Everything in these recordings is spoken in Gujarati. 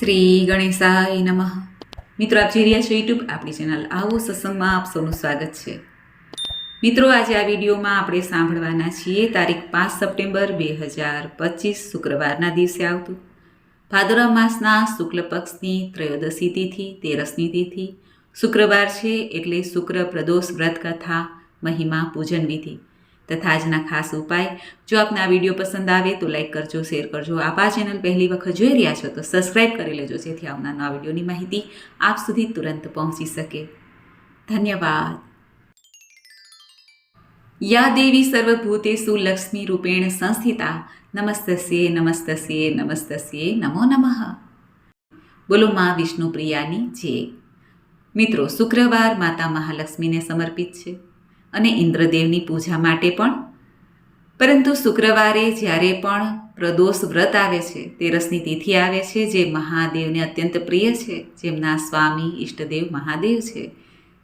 શ્રી ગણેશાય નમઃ. મિત્રો, આપ જોઈ રહ્યા છો યુટ્યુબ આપણી ચેનલ આવો સત્સંગમાં આપ સૌનું સ્વાગત છે. મિત્રો, આજે આ વિડીયોમાં આપણે સાંભળવાના છીએ તારીખ પાંચ સપ્ટેમ્બર બે હજાર પચીસ, શુક્રવારના દિવસે આવતું. ભાદરવા માસના શુક્લ પક્ષની ત્રયોદશી તિથિ, તેરસની તિથિ. શુક્રવાર છે એટલે શુક્ર પ્રદોષ વ્રત કથા, મહિમા પૂજન વિધિ. તથા આજના ખાસ ઉપાય. જો આપને આ વીડિયો પસંદ આવે તો લાઈક કરજો, શેર કરજો. આપ આ ચેનલ પહેલી વખત જોઈ રહ્યા છો તો સબસ્ક્રાઈબ કરી લેજો, જેથી આવનાર આ વિડીયોની માહિતી આપ સુધી તુરંત પહોંચી શકે. ધન્યવાદ. યા દેવી સર્વભૂતેષુ લક્ષ્મી રૂપેણ સંસ્થિતા. નમસ્તસ્યે નમસ્તસ્યે નમસ્તસ્યે, નમો નમઃ. બોલો મા વિષ્ણુ પ્રિયાની જે મિત્રો, શુક્રવાર માતા મહાલક્ષ્મીને સમર્પિત છે. અને ઇન્દ્રદેવની પૂજા માટે પણ. પરંતુ શુક્રવારે જ્યારે પણ પ્રદોષ વ્રત આવે છે, તેરસની તિથિ આવે છે, જે મહાદેવને અત્યંત પ્રિય છે, જેમના સ્વામી ઈષ્ટદેવ મહાદેવ છે,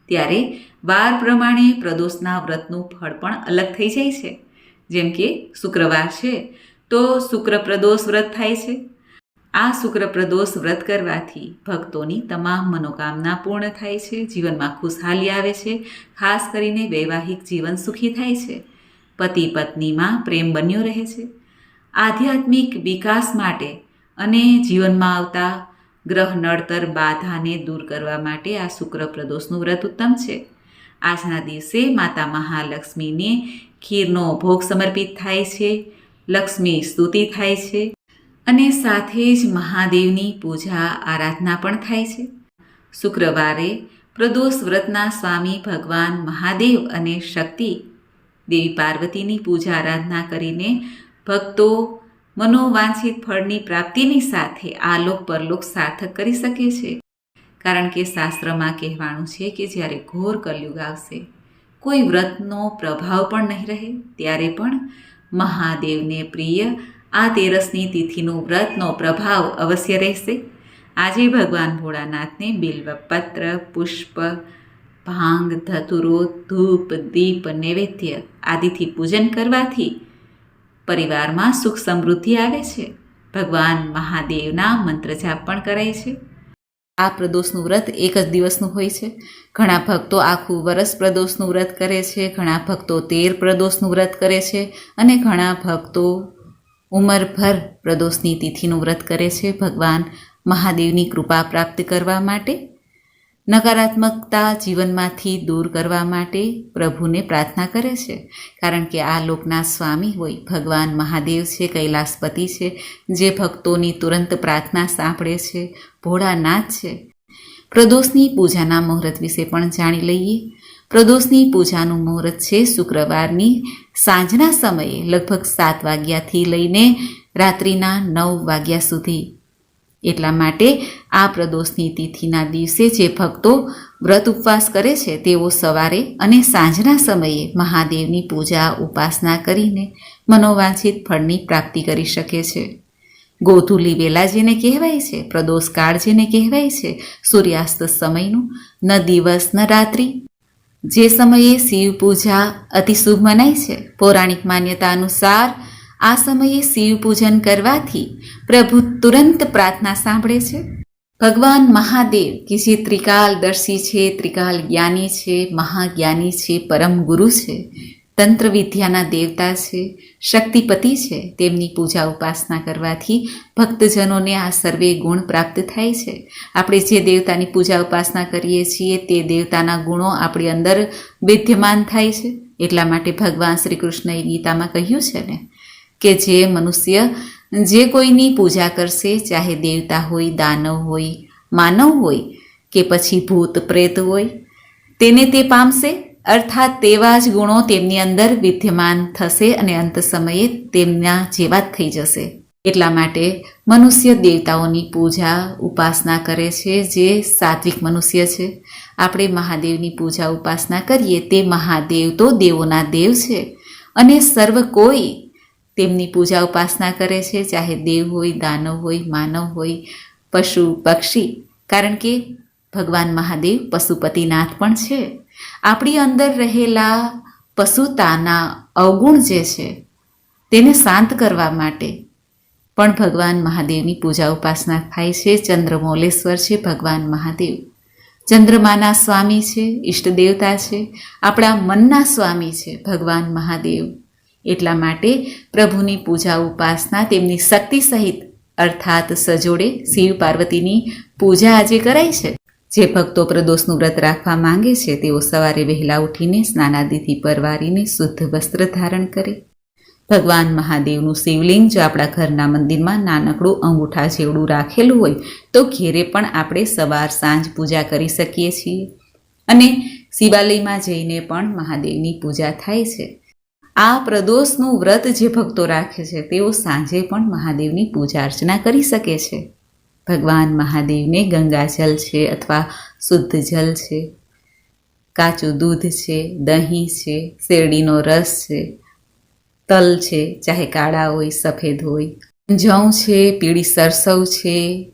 ત્યારે વાર પ્રમાણે પ્રદોષના વ્રતનું ફળ પણ અલગ થઈ જાય છે. જેમ કે શુક્રવાર છે, તો શુક્ર પ્રદોષ વ્રત થાય છે આ શુક્ર પ્રદોષ વ્રત કરવાથી ભક્તોની તમામ મનોકામના પૂર્ણ થાય છે, જીવનમાં ખુશહાલી આવે છે, ખાસ કરીને વૈવાહિક જીવન સુખી થાય છે. પતિ પત્નીમાં પ્રેમ બન્યો રહે છે. આધ્યાત્મિક વિકાસ માટે અને જીવનમાં આવતા ગ્રહ નડતર બાધાને દૂર કરવા માટે આ શુક્ર પ્રદોષનું વ્રત ઉત્તમ છે. આજના દિવસે માતા મહાલક્ષ્મીને ખીરનો ભોગ સમર્પિત થાય છે, લક્ષ્મી સ્તુતિ થાય છે. અને સાથે જ મહાદેવની પૂજા આરાધના પણ થાય છે. શુક્રવારે પ્રદોષ વ્રતના સ્વામી ભગવાન મહાદેવ અને શક્તિ દેવી પાર્વતીની પૂજા આરાધના કરીને ભક્તો મનોવાંછિત ફળની પ્રાપ્તિની સાથે આલોક પરલોક સાર્થક કરી શકે છે. કારણ કે શાસ્ત્રમાં કહેવાનું છે કે જ્યારે ઘોર કલયુગ આવશે, કોઈ વ્રતનો પ્રભાવ પણ નહીં રહે. ત્યારે પણ મહાદેવને પ્રિય આ તેરસની તિથિનું વ્રતનો પ્રભાવ અવશ્ય રહેશે. આજે ભગવાન ભોળાનાથને બિલ્વપત્ર, પુષ્પ, ભાંગ, ધતુરો, ધૂપ, દીપ, નૈવેદ્ય આદિથી પૂજન કરવાથી પરિવારમાં સુખ સમૃદ્ધિ આવે છે. ભગવાન મહાદેવના મંત્ર જાપ પણ કરાય છે. આ પ્રદોષનું વ્રત એક જ દિવસનું હોય છે. ઘણા ભક્તો આખું વરસ પ્રદોષનું વ્રત કરે છે, ઘણા ભક્તો તેર પ્રદોષનું વ્રત કરે છે અને ઘણા ભક્તો ઉંમરભર પ્રદોષની તિથિનું વ્રત કરે છે ભગવાન મહાદેવની કૃપા પ્રાપ્ત કરવા માટે, નકારાત્મકતા જીવનમાંથી દૂર કરવા માટે પ્રભુને પ્રાર્થના કરે છે. કારણ કે આ લોકના સ્વામી હોય, ભગવાન મહાદેવ છે, કૈલાસપતિ છે, જે ભક્તોની તુરંત પ્રાર્થના સાંભળે છે, ભોળાનાથ છે. પ્રદોષની પૂજાના મુહૂર્ત વિશે પણ જાણી લઈએ. પ્રદોષની પૂજાનું મુહૂર્ત છે શુક્રવારની. સાંજના સમયે લગભગ સાત વાગ્યાથી લઈને રાત્રિના નવ વાગ્યા સુધી. એટલા માટે આ પ્રદોષની તિથિના દિવસે જે ભક્તો વ્રત ઉપવાસ કરે છે તેઓ સવારે અને સાંજના સમયે મહાદેવની પૂજા ઉપાસના કરીને મનોવાંછિત ફળની પ્રાપ્તિ કરી શકે છે. ગોધુલી વેલા જેને કહેવાય છે પ્રદોષ કાળ જેને કહેવાય છે, સૂર્યાસ્ત સમયનું, ન દિવસ, ન રાત્રિ. જે સમયે શિવ પૂજા અતિ શુભ મનાય છે, પૌરાણિક માન્યતા અનુસાર આ સમયે શિવ પૂજન કરવાથી પ્રભુ તુરંત પ્રાર્થના સાંભળે છે. ભગવાન મહાદેવ, કે જે ત્રિકાલદર્શી છે ત્રિકાલ જ્ઞાની છે, મહાજ્ઞાની છે પરમ ગુરુ છે તંત્ર વિદ્યાના દેવતા છે, શક્તિપતિ છે, તેમની પૂજા ઉપાસના કરવાથી ભક્તજનોને આ સર્વે ગુણ પ્રાપ્ત થાય છે. આપણે જે દેવતાની પૂજા ઉપાસના કરીએ છીએ તે દેવતાના ગુણો આપણી અંદર વિદ્યમાન થાય છે. એટલા માટે ભગવાન શ્રી કૃષ્ણએ ગીતામાં કહ્યું છે ને, કે જે મનુષ્ય જે કોઈની પૂજા કરશે, ચાહે દેવતા હોય, દાનવ હોય, માનવ હોય, કે પછી ભૂત પ્રેત હોય, તેને તે પામશે. અર્થાત તેવા જ ગુણો તેમની અંદર વિદ્યમાન થશે અને અંત સમયે તેમના જેવા જ થઈ જશે. એટલા માટે મનુષ્ય દેવતાઓની પૂજા ઉપાસના કરે છે, જે સાત્વિક મનુષ્ય છે. આપણે મહાદેવની પૂજા ઉપાસના કરીએ, તે મહાદેવ તો દેવોના દેવ છે. અને સર્વ કોઈ તેમની પૂજા ઉપાસના કરે છે, ચાહે દેવ હોય, દાનવ હોય, માનવ હોય, પશુ, પક્ષી. કારણ કે ભગવાન મહાદેવ પશુપતિનાથ પણ છે. આપણી અંદર રહેલા પશુતાના અવગુણ જે છે, તેને શાંત કરવા માટે પણ ભગવાન મહાદેવની પૂજા ઉપાસના થાય છે. ચંદ્રમૌલેશ્વર છે, ભગવાન મહાદેવ. ચંદ્રમાના સ્વામી છે, ઈષ્ટ દેવતા છે, આપણા મનના સ્વામી છે, ભગવાન મહાદેવ. એટલા માટે પ્રભુની પૂજા ઉપાસના તેમની શક્તિ સહિત અર્થાત સજોડે શિવ પાર્વતીની પૂજા આજે કરાય છે. જે ભક્તો પ્રદોષનું વ્રત રાખવા માંગે છે, તેઓ સવારે વહેલા ઉઠીને સ્નાનાદિથી પરવારીને શુદ્ધ વસ્ત્ર ધારણ કરે. ભગવાન મહાદેવનું શિવલિંગ જો આપણા ઘરના મંદિરમાં નાનકડું અંગૂઠા જેવડું રાખેલું હોય, તો ઘેરે પણ આપણે સવાર સાંજ પૂજા કરી શકીએ છીએ. અને શિવાલયમાં જઈને પણ મહાદેવની પૂજા થાય છે. આ પ્રદોષનું વ્રત જે ભક્તો રાખે છે, તેઓ સાંજે પણ મહાદેવની પૂજા અર્ચના કરી શકે છે. ભગવાન મહાદેવને ગંગાજલ છે અથવા શુદ્ધ જલ છે. કાચું દૂધ છે, દહીં છે, શેરડીનો રસ છે, તલ છે, ચાહે કાળા હોય, સફેદ હોય. જવ છે, પીળી સરસવ છે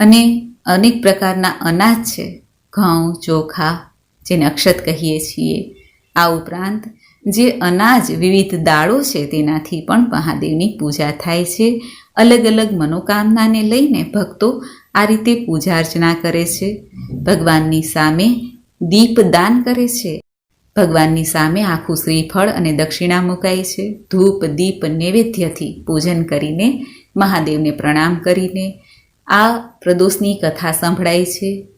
અને અનેક પ્રકારના અનાજ છે. ઘઉં, ચોખા, જેને અક્ષત કહીએ છીએ. આ ઉપરાંત જે અનાજ વિવિધ દાળો છે તેનાથી પણ મહાદેવની પૂજા થાય છે. અલગ અલગ મનોકામનાને લઈને ભક્તો આ રીતે પૂજા અર્ચના કરે છે. ભગવાનની સામે દીપદાન કરે છે. ભગવાનની સામે આખું શ્રીફળ અને દક્ષિણા મુકાય છે. ધૂપ, દીપ, નૈવેદ્યથી પૂજન કરીને મહાદેવને પ્રણામ કરીને આ પ્રદોષની કથા સંભળાય છે.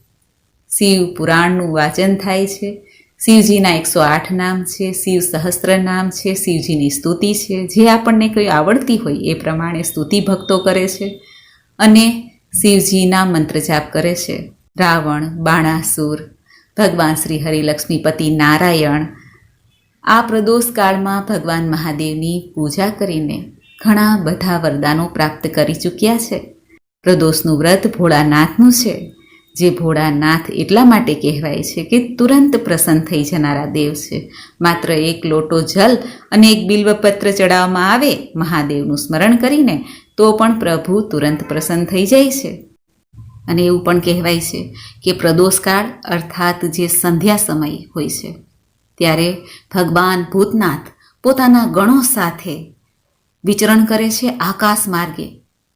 શિવ પુરાણનું વાચન થાય છે. શિવજીના એકસો આઠ નામ છે, શિવ સહસ્ત્ર નામ છે, શિવજીની સ્તુતિ છે. જે આપણને કોઈ આવડતી હોય એ પ્રમાણે સ્તુતિ ભક્તો કરે છે અને શિવજીના મંત્ર જાપ કરે છે. રાવણ, બાણાસુર, ભગવાન શ્રી હરિલક્ષ્મીપતિ નારાયણ, આ પ્રદોષ કાળમાં ભગવાન મહાદેવની પૂજા કરીને ઘણા બધા વરદાનો પ્રાપ્ત કરી ચૂક્યા છે. પ્રદોષનું વ્રત ભોળાનાથનું છે. જે ભોળાનાથ એટલા માટે કહેવાય છે કે તુરંત પ્રસન્ન થઈ જનારા દેવ છે. માત્ર એક લોટો જલ અને એક બિલ્વપત્ર ચડાવવામાં આવે મહાદેવનું સ્મરણ કરીને તો પણ પ્રભુ તુરંત પ્રસન્ન થઈ જાય છે. અને એવું પણ કહેવાય છે કે પ્રદોષકાળ અર્થાત જે સંધ્યા સમય હોય છે, ત્યારે ભગવાન ભૂતનાથ પોતાના ગણો સાથે વિચરણ કરે છે આકાશ માર્ગે.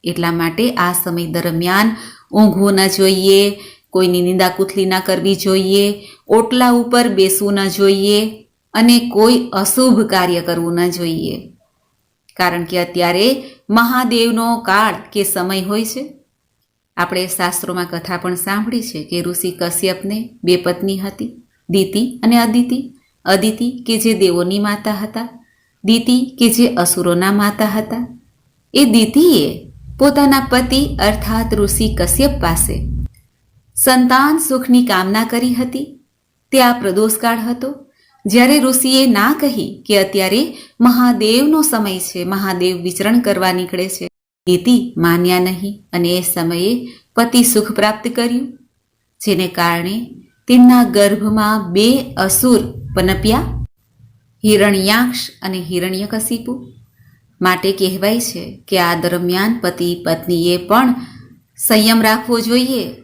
એટલા માટે આ સમય દરમિયાન ઊંઘવું ન જોઈએ, કોઈની નિંદા કુથલી ન કરવી જોઈએ, ઓટલા ઉપર બેસવું ન જોઈએ અને કોઈ અશુભ કાર્ય કરવું ન જોઈએ. કારણ કે અત્યારે મહાદેવનો કાળ કે સમય હોય છે. આપણે શાસ્ત્રોમાં કથા પણ સાંભળી છે કે ઋષિ કશ્યપને બે પત્ની હતી, દીતિ અને અદિતિ. અદિતિ કે જે દેવોની માતા હતા, દીતિ કે જે અસુરોના માતા હતા. એ દીતિએ પોતાના પતિ અર્થાત ઋષિ કશ્યપ પાસે. સંતાન સુખની કામના કરી હતી. તે આ પ્રદોષકાળ હતો. જ્યારે ઋષિએ ના કહી કે અત્યારે મહાદેવનો સમય છે, મહાદેવ વિચરણ કરવા નીકળે છે. દીતિ માન્યા નહીં અને એ સમયે પતિ સુખ પ્રાપ્ત કર્યું. જેને કારણે તેમના ગર્ભમાં બે અસુર પનપ્યા, હિરણ્યાક્ષ અને હિરણ્યકશિપુ. માટે કહેવાય છે કે આ દરમિયાન પતિ પત્નીએ પણ સંયમ રાખવો જોઈએ.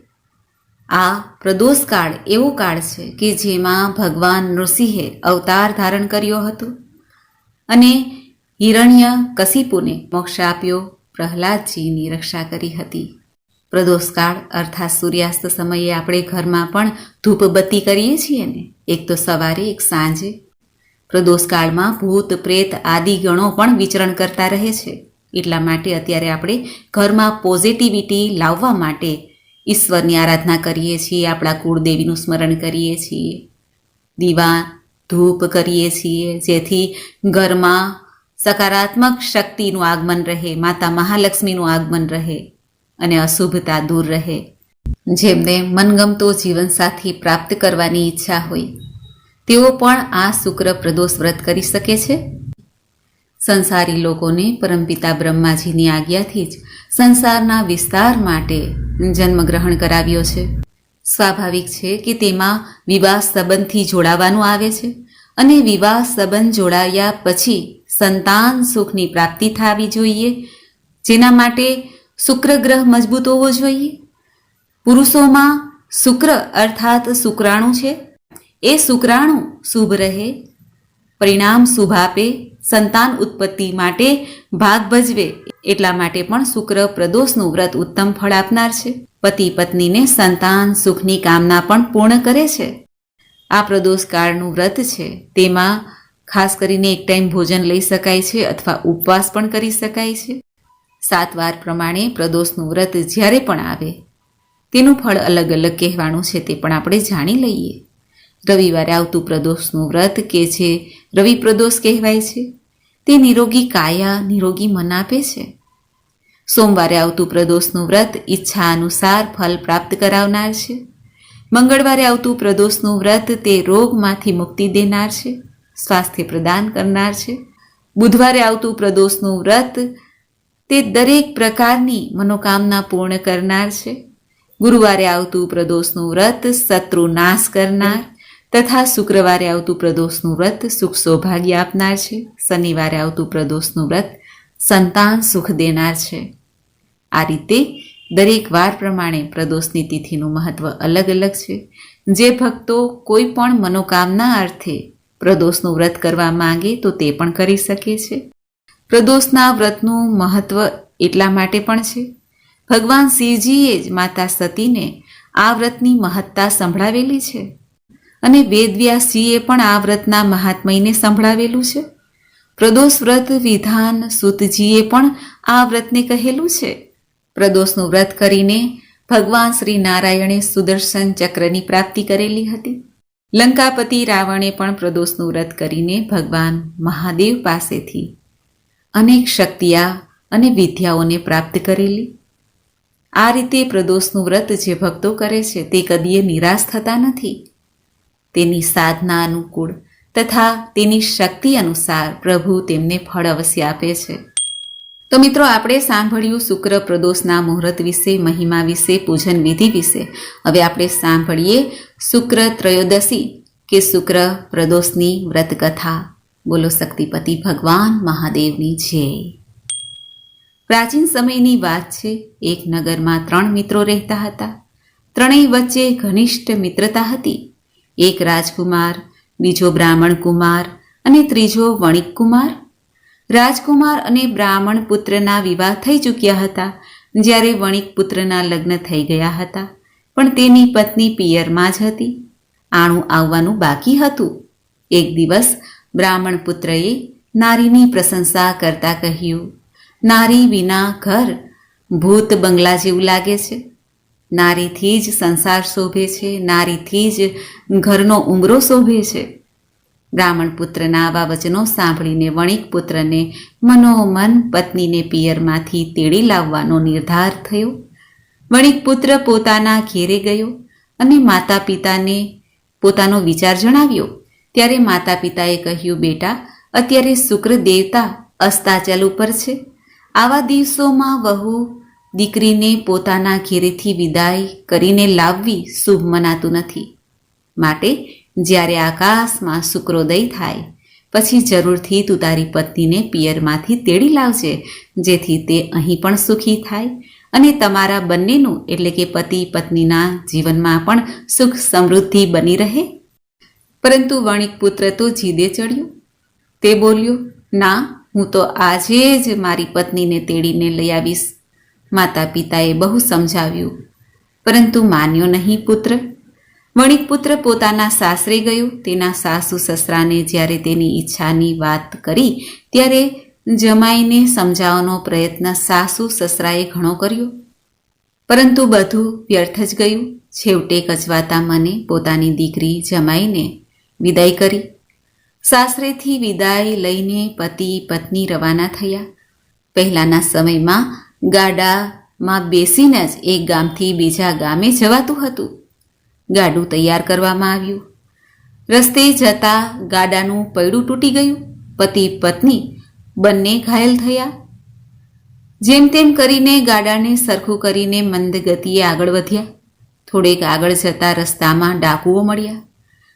આ પ્રદોષ કાળ એવો કાળ છે કે જેમાં ભગવાન નૃસિંહે અવતાર ધારણ કર્યો હતો અને હિરણ્ય કશિપુને મોક્ષ આપ્યો. પ્રહલાદજીની રક્ષા કરી હતી. પ્રદોષકાળ અર્થાત સૂર્યાસ્ત સમયે આપણે ઘરમાં પણ ધૂપબત્તી કરીએ છીએ ને? એક તો સવારે, એક સાંજે. પ્રદોષકાળમાં ભૂત, પ્રેત આદિ ગણો પણ વિચરણ કરતા રહે છે. એટલા માટે અત્યારે આપણે ઘરમાં પોઝિટિવિટી લાવવા માટે ઈશ્વરની આરાધના કરીએ છીએ, આપણા કુળદેવીનું સ્મરણ કરીએ છીએ, દીવા, ધૂપ કરીએ છીએ, જેથી ઘરમાં સકારાત્મક શક્તિનું આગમન રહે, માતા મહાલક્ષ્મીનું આગમન રહે અને અશુભતા દૂર રહે. જેમને મનગમતો જીવનસાથી પ્રાપ્ત કરવાની ઈચ્છા હોય. તેઓ પણ આ શુક્ર પ્રદોષ વ્રત કરી શકે છે? સંસારી લોકોને પરમપિતા બ્રહ્માજીની આજ્ઞાથી જ સંસારના વિસ્તાર માટે જન્મગ્રહણ કરાવ્યો છે. સ્વાભાવિક છે કે તેમાં વિવાહ સંબંધથી જોડાવાનું આવે છે અને વિવાહ સંબંધ જોડાયા પછી સંતાન સુખની પ્રાપ્તિ થવી જોઈએ. જેના માટે શુક્ર ગ્રહ મજબૂત હોવો જોઈએ. પુરુષોમાં શુક્ર અર્થાત શુક્રાણુ છે. એ શુક્રાણુ શુભ રહે, પરિણામ શુભ આપે, સંતાન ઉત્પત્તિ માટે ભાગ ભજવે, એટલા માટે પણ શુક્ર પ્રદોષનું વ્રત ઉત્તમ ફળ આપનાર છે. પતિ પત્નીને સંતાન સુખની કામના પણ પૂર્ણ કરે છે. આ પ્રદોષ કાળનું વ્રત છે. તેમાં ખાસ કરીને એક ટાઈમ ભોજન લઈ શકાય છે અથવા ઉપવાસ પણ કરી શકાય છે. સાત વાર પ્રમાણે પ્રદોષનું વ્રત જ્યારે પણ આવે, તેનું ફળ અલગ અલગ કહેવાનું છે તે પણ આપણે જાણી લઈએ. રવિવારે આવતું પ્રદોષનું વ્રત કે જે રવિ પ્રદોષ કહેવાય છે, તે નિરોગી કાયા, નિરોગી મન આપે છે? સોમવારે આવતું પ્રદોષનું વ્રત ઈચ્છા અનુસાર ફલ પ્રાપ્ત કરાવનાર છે. મંગળવારે આવતું પ્રદોષનું વ્રત તે રોગમાંથી મુક્તિ દેનાર છે, સ્વાસ્થ્ય પ્રદાન કરનાર છે. બુધવારે આવતું પ્રદોષનું વ્રત તે દરેક પ્રકારની મનોકામના પૂર્ણ કરનાર છે. ગુરુવારે આવતું પ્રદોષનું વ્રત શત્રુ નાશ કરનાર. તથા શુક્રવારે આવતું પ્રદોષનું વ્રત સુખ સૌભાગ્ય આપનાર છે. શનિવારે આવતું પ્રદોષનું વ્રત સંતાન સુખ દેનાર છે. આ રીતે દરેક વાર પ્રમાણે પ્રદોષની તિથિનું મહત્વ અલગ અલગ છે. જે ભક્તો કોઈ પણ મનોકામના અર્થે પ્રદોષનું વ્રત કરવા માંગે તો તે પણ કરી શકે છે. પ્રદોષના વ્રતનું મહત્વ એટલા માટે પણ છે. ભગવાન શિવજીએ જ માતા સતીને આ વ્રતની મહત્તા સંભળાવેલી છે. અને વેદવ્યાસજીએ પણ આ વ્રતના મહાત્મયને સંભળાવેલું છે. પ્રદોષ વ્રત વિધાન સુતજીએ પણ આ વ્રતને કહેલું છે. પ્રદોષનું વ્રત કરીને ભગવાન શ્રી નારાયણે સુદર્શન ચક્રની પ્રાપ્તિ કરેલી હતી. લંકાપતિ રાવણે પણ પ્રદોષનું વ્રત કરીને ભગવાન મહાદેવ પાસેથી અનેક શક્તિયા અને વિદ્યાઓને પ્રાપ્ત કરેલી. આ રીતે પ્રદોષનું વ્રત જે ભક્તો કરે છે તે કદીએ નિરાશ થતા નથી. તેની સાધના અનુકૂળ તથા તેની શક્તિ અનુસાર પ્રભુ તેમને ફળ અવશ્ય આપે છે. તો મિત્રો, આપણે સાંભળ્યું શુક્ર પ્રદોષના મુહૂર્ત વિશે, મહિમા વિશે, પૂજન વિધિ વિશે. હવે આપણે સાંભળીએ શુક્ર ત્રયોદશી કે શુક્ર પ્રદોષની વ્રત કથા બોલો શક્તિપતિ ભગવાન મહાદેવની જય. પ્રાચીન સમયની વાત છે, એક નગરમાં ત્રણ મિત્રો રહેતા હતા. ત્રણેય વચ્ચે ઘનિષ્ઠ મિત્રતા હતી. એક રાજકુમાર, બીજો બ્રાહ્મણ કુમાર અને ત્રીજો વણિક કુમાર. રાજકુમાર અને બ્રાહ્મણ પુત્રના વિવાહ થઈ ચૂક્યા હતા, જ્યારે વણિક પુત્રના લગ્ન થઈ ગયા હતા, પણ તેની પત્ની પિયરમાં જ હતી. આણું આવવાનું બાકી હતું. એક દિવસ બ્રાહ્મણ પુત્રએ નારીની પ્રશંસા કરતા કહ્યું, નારી વિના ઘર ભૂત બંગલા જેવું લાગે છે. નારીથી જ સંસાર શોભે છે, નારીથી જ ઘરનો ઉમરો શોભે છે. બ્રાહ્મણ પુત્રના આવા વચનો સાંભળીને વણિક પુત્રને મનોમન પત્નીને પિયરમાંથી તેડી લાવવાનો નિર્ધાર થયો. વણિક પુત્ર પોતાના ઘેરે ગયો અને માતા પિતાને પોતાનો વિચાર જણાવ્યો. ત્યારે માતા પિતાએ કહ્યું, બેટા, અત્યારે શુક્ર દેવતા અસ્તાચલ ઉપર છે. આવા દિવસોમાં વહુ દીકરીને પોતાના ઘેરેથી વિદાય કરીને લાવવી શુભ મનાતું નથી. માટે જ્યારે આકાશમાં શુક્રોદય થાય, પછી જરૂરથી તું તારી પત્નીને પિયરમાંથી તેડી લાવજે, જેથી તે અહીં પણ સુખી થાય અને તમારા બંનેનું એટલે કે પતિ પત્નીના જીવનમાં પણ સુખ સમૃદ્ધિ બની રહે. પરંતુ વણિક પુત્ર તો જીદે ચડ્યું. તે બોલ્યો, ના, હું તો આજે જ મારી પત્નીને તેડીને લઈ આવીશ. માતા પિતાએ બહુ સમજાવ્યું. પરંતુ માન્યો નહીં પુત્ર. વણિક પુત્ર પોતાના સાસરે ગયો. તેના સાસુ સસરાને જ્યારે તેની ઈચ્છાની વાત કરી, ત્યારે જમાઈને સમજાવવાનો પ્રયત્ન સાસુ સસરાએ ઘણો કર્યો. પરંતુ બધું વ્યર્થ જ ગયું. છેવટે કચવાતા મને પોતાની દીકરી જમાઈને વિદાય કરી. સાસરેથી વિદાય લઈને પતિ પત્ની રવાના થયા. પહેલાંના સમયમાં ગાડામાં બેસીને જ એક ગામથી બીજા ગામે જવાતું હતું. ગાડું તૈયાર કરવામાં આવ્યું. રસ્તે જતા ગાડાનું પૈડું તૂટી ગયું. પતિ પત્ની બંને ઘાયલ થયા. જેમ તેમ કરીને ગાડાને સરખું કરીને મંદ ગતિએ આગળ વધ્યા. થોડેક આગળ જતા રસ્તામાં ડાકુઓ મળ્યા.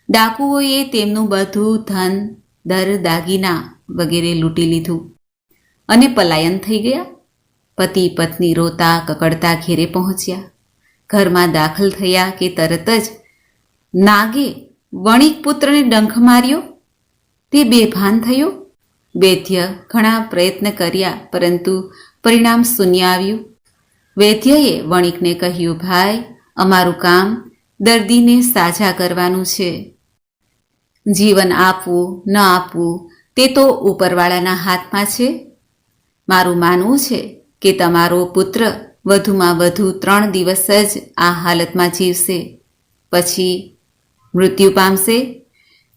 ડાકુઓએ તેમનું બધું ધન, દર, દાગીના વગેરે લૂંટી લીધું અને પલાયન થઈ ગયા. પતિ પત્ની રોતા કકડતા ઘેરે પહોંચ્યા. ઘરમાં દાખલ થયા કે તરત જ નાગે વણિક પુત્રને ડંખ માર્યો. તે બેભાન થયો. વૈદ્ય ઘણા પ્રયત્ન કર્યા, પરંતુ પરિણામ શૂન્ય આવ્યું. વૈદ્યએ વણિકને કહ્યું, ભાઈ, અમારું કામ દર્દીને સાજા કરવાનું છે. જીવન આપવું, ન આપવું, તે તો ઉપરવાળાના હાથમાં છે. મારું માનવું છે કે તમારો પુત્ર વધુમાં વધુ ત્રણ દિવસ જ આ હાલતમાં જીવશે. પછી મૃત્યુ પામશે.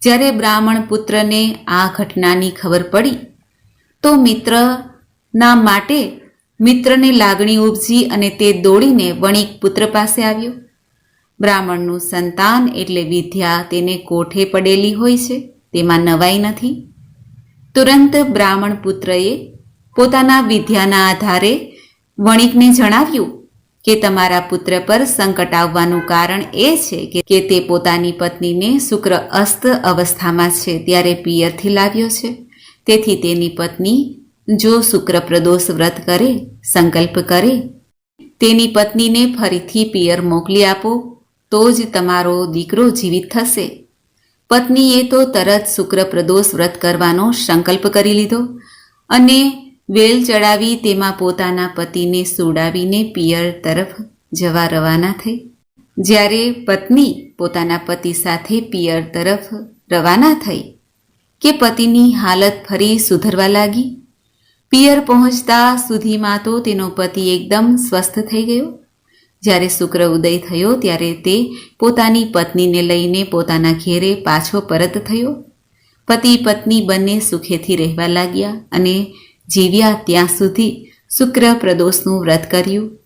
જ્યારે બ્રાહ્મણ પુત્રને આ ઘટનાની ખબર પડી, તો મિત્રના માટે મિત્રને લાગણી ઉપજી અને તે દોડીને વણિક પુત્ર પાસે આવ્યો. બ્રાહ્મણનું સંતાન એટલે વિદ્યા તેને કોઠે પડેલી હોય છે, તેમાં નવાઈ નથી. તુરંત બ્રાહ્મણ પુત્રએ પોતાના વિદ્યાના આધારે વણિકને જણાવ્યું કે તમારા પુત્ર પર સંકટ આવવાનું કારણ એ છે કે તે પોતાની પત્નીને શુક્ર અસ્ત અવસ્થામાં છે ત્યારે પિયરથી લાવ્યો છે. તેથી તેની પત્ની જો શુક્ર પ્રદોષ વ્રત કરે, સંકલ્પ કરે, તેની પત્નીને ફરીથી પિયર મોકલી આપો, તો જ તમારો દીકરો જીવિત થશે. પત્નીએ તો તરત શુક્ર પ્રદોષ વ્રત કરવાનો સંકલ્પ કરી લીધો અને વેલ ચડાવી તેમાં પોતાના પતિને સુડાવીને પિયર તરફ જવા રવાના થઈ. જ્યારે પત્ની પોતાના પતિ સાથે પિયર તરફ રવાના થઈ કે પતિની હાલત ફરી સુધરવા લાગી. પિયર પહોંચતા સુધીમાં તો તેનો પતિ એકદમ સ્વસ્થ થઈ ગયો. જ્યારે શુક્ર ઉદય થયો ત્યારે તે પોતાની પત્નીને લઈને પોતાના ઘેરે પાછો પરત થયો. પતિ પત્ની બંને સુખેથી રહેવા લાગ્યા અને જીવ્યા ત્યાં સુધી શુક્ર પ્રદોષનું વ્રત કર્યું.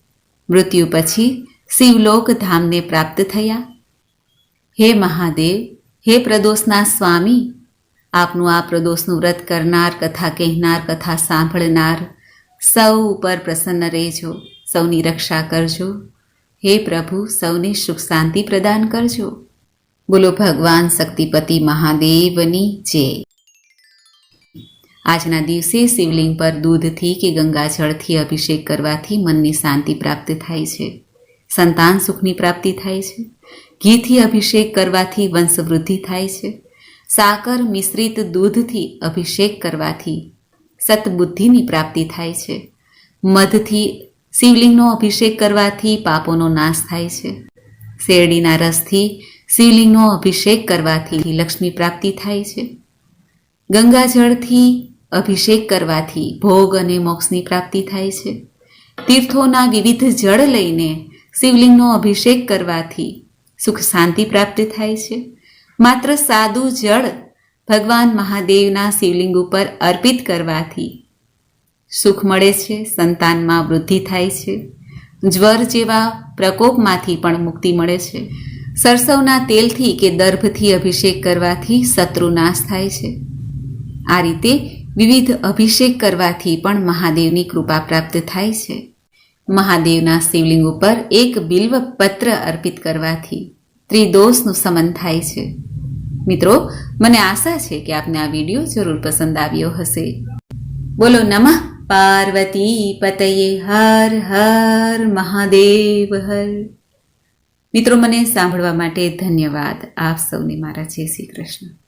મૃત્યુ પછી શિવલોક ધામને પ્રાપ્ત થયા. હે મહાદેવ, હે પ્રદોષના સ્વામી, આપનું આ પ્રદોષનું વ્રત કરનાર, કથા કહેનાર, કથા સાંભળનાર સૌ ઉપર પ્રસન્ન રહેજો. સૌની રક્ષા કરજો. હે પ્રભુ, સૌને સુખ શાંતિ પ્રદાન કરજો. બોલો ભગવાન શક્તિપતિ મહાદેવની જય. આજના દિવસે શિવલિંગ પર દૂધથી કે ગંગાજળથી અભિષેક કરવાથી મનની શાંતિ પ્રાપ્ત થાય છે. સંતાન સુખની પ્રાપ્તિ થાય છે. ઘીથી અભિષેક કરવાથી વંશવૃદ્ધિ થાય છે. સાકર મિશ્રિત દૂધથી અભિષેક કરવાથી સતબુદ્ધિની પ્રાપ્તિ થાય છે. મધથી શિવલિંગનો અભિષેક કરવાથી પાપોનો નાશ થાય છે. શેરડીના રસથી શિવલિંગનો અભિષેક કરવાથી લક્ષ્મી પ્રાપ્તિ થાય છે. ગંગાજળથી અભિષેક કરવાથી ભોગ અને મોક્ષની પ્રાપ્તિ થાય છે. તીર્થોના વિવિધ જળ લઈને શિવલિંગનો અભિષેક કરવાથી સુખ શાંતિ પ્રાપ્ત થાય છે. માત્ર સાદું જળ ભગવાન મહાદેવના શિવલિંગ ઉપર અર્પિત કરવાથી સુખ મળે છે, સંતાનમાં વૃદ્ધિ થાય છે. જ્વર જેવા પ્રકોપમાંથી પણ મુક્તિ મળે છે. સરસવના તેલથી કે દર્ભથી અભિષેક કરવાથી શત્રુ નાશ થાય છે. આ રીતે વિવિધ અભિષેક કરવાથી પણ મહાદેવની કૃપા પ્રાપ્ત થાય છે. મહાદેવના શિવલિંગ ઉપર એક બિલ્વ પત્ર અર્પિત કરવાથી ત્રિદોષનું સમન થાય છે. મિત્રો, મને આશા છે કે આપને આ વીડિયો જરૂર પસંદ આવ્યો હશે. બોલો નમઃ. પાર્વતી પતયે હર હર મહાદેવ હર. મિત્રો, મને સાંભળવા માટે ધન્યવાદ. આપ સૌને મારા જય શ્રી કૃષ્ણ.